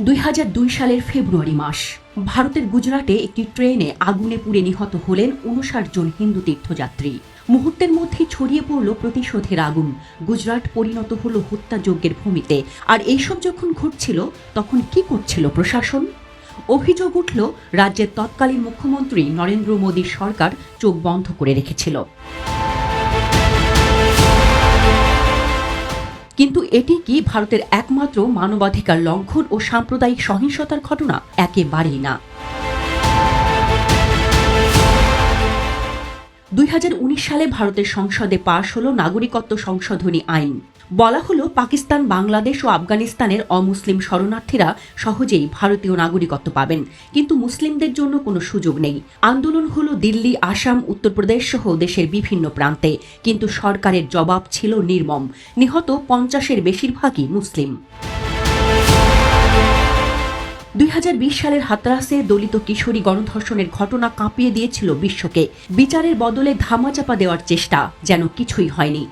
দুই হাজার দুই সালের ফেব্রুয়ারি মাস। ভারতের গুজরাটে একটি ট্রেনে আগুনে পুড়ে নিহত হলেন উনষাট জন হিন্দু তীর্থযাত্রী। মুহূর্তের মধ্যেই ছড়িয়ে পড়ল প্রতিশোধের আগুন। গুজরাট পরিণত হলো হত্যাযজ্ঞের ভূমিতে। আর এইসব যখন ঘটছিল, তখন কি করছিল প্রশাসন? অভিযোগ উঠল, রাজ্যের তৎকালীন মুখ্যমন্ত্রী নরেন্দ্র মোদীর সরকার চোখ বন্ধ করে রেখেছিল। কিন্তু এটি কি ভারতের একমাত্র মানবাধিকার লঙ্ঘন ও সাম্প্রদায়িক সহিংসতার ঘটনা? একেবারেই না। দুই হাজার উনিশ সালে ভারতের সংসদে পাশ হল নাগরিকত্ব সংশোধনী আইন। বলা হলো পাকিস্তান, বাংলাদেশ ও আফগানিস্তানের অমুসলিম শরণার্থীরা সহজেই ভারতীয় নাগরিকত্ব পাবেন। কিন্তু মুসলিমদের জন্য কোনো সুযোগ নেই। আন্দোলন হলো দিল্লি, আসাম, উত্তরপ্রদেশ সহ দেশের বিভিন্ন প্রান্তে। কিন্তু সরকারের জবাব ছিল নির্মম। নিহত পঞ্চাশের বেশিরভাগই মুসলিম। দুই হাজার বিশ সালের হাতরাসে দলিত কিশোরী গণধর্ষণের ঘটনা কাঁপিয়ে দিয়েছিল বিশ্বকে। বিচারের বদলে ধামাচাপা দেওয়ার চেষ্টা যেন কিছুই হয়নি।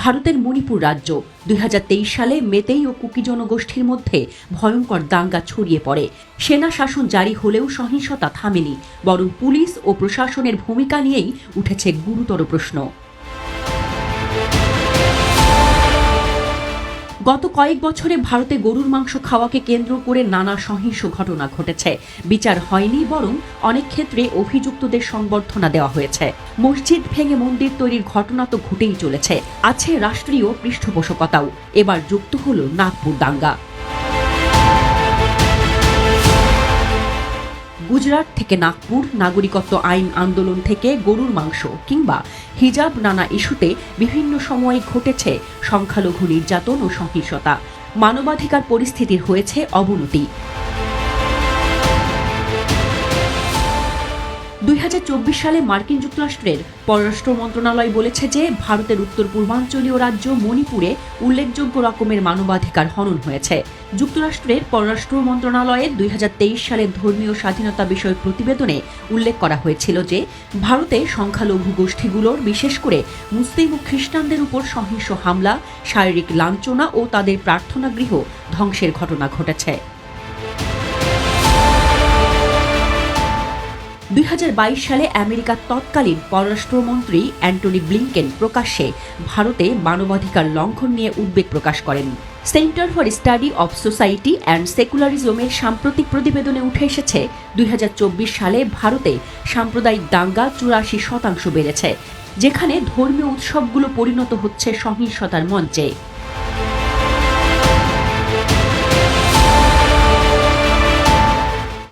ভারতের মণিপুর রাজ্য, দুই হাজার তেইশ সালে মেতেই ও কুকি জনগোষ্ঠীর মধ্যে ভয়ঙ্কর দাঙ্গা ছড়িয়ে পড়ে। সেনা শাসন জারি হলেও সহিংসতা থামেনি, বরং পুলিশ ও প্রশাসনের ভূমিকা নিয়েই উঠেছে গুরুতর প্রশ্ন। গত কয়েক বছরে ভারতে গরুর মাংস খাওয়াকে কেন্দ্র করে নানা সহিংস ঘটনা ঘটেছে। বিচার হয়নি বরং অনেক ক্ষেত্রে অভিযুক্তদের সংবর্ধনা দেওয়া হয়েছে। মসজিদ ভেঙে মন্দির তৈরির ঘটনা তো ঘটেই চলেছে। আছে রাষ্ট্রীয় পৃষ্ঠপোষকতাও। এবার যুক্ত হল নাগপুর দাঙ্গা। গুজরাট থেকে নাগপুর, নাগরিকত্ব আইন আন্দোলন থেকে গরুর মাংস কিংবা হিজাব নানা ইস্যুতে বিভিন্ন সময়ে ঘটেছে সংখ্যালঘু নির্যাতন ও সহিংসতা। মানবাধিকার পরিস্থিতির হয়েছে অবনতি। দুই হাজার চব্বিশ সালে মার্কিন যুক্তরাষ্ট্রের পররাষ্ট্র মন্ত্রণালয় বলেছে যে ভারতের উত্তর পূর্বাঞ্চলীয় রাজ্য মণিপুরে উল্লেখযোগ্য রকমের মানবাধিকার হনন হয়েছে। যুক্তরাষ্ট্রের পররাষ্ট্র মন্ত্রণালয়ের দুই হাজার তেইশ সালের ধর্মীয় স্বাধীনতা বিষয়ক প্রতিবেদনে উল্লেখ করা হয়েছিল যে ভারতে সংখ্যালঘু গোষ্ঠীগুলোর, বিশেষ করে মুসলিম ও খ্রিস্টানদের উপর সহিংস হামলা, শারীরিক লাঞ্ছনা ও তাদের প্রার্থনাগৃহ ধ্বংসের ঘটনা ঘটেছে। দুই হাজার বাইশ সালে আমেরিকার তৎকালীন পররাষ্ট্রমন্ত্রী অ্যান্টনি ব্লিংকেন প্রকাশ্যে ভারতে মানবাধিকার লঙ্ঘন নিয়ে উদ্বেগ প্রকাশ করেন। Centre for Study of Society and সেকুলারিজমের সাম্প্রতিক প্রতিবেদনে উঠে এসেছে, দুই হাজার চব্বিশ সালে ভারতে সাম্প্রদায়িক দাঙ্গা চুরাশি শতাংশ বেড়েছে, যেখানে ধর্মীয় উৎসবগুলো পরিণত হচ্ছে সহিংসতার মঞ্চে।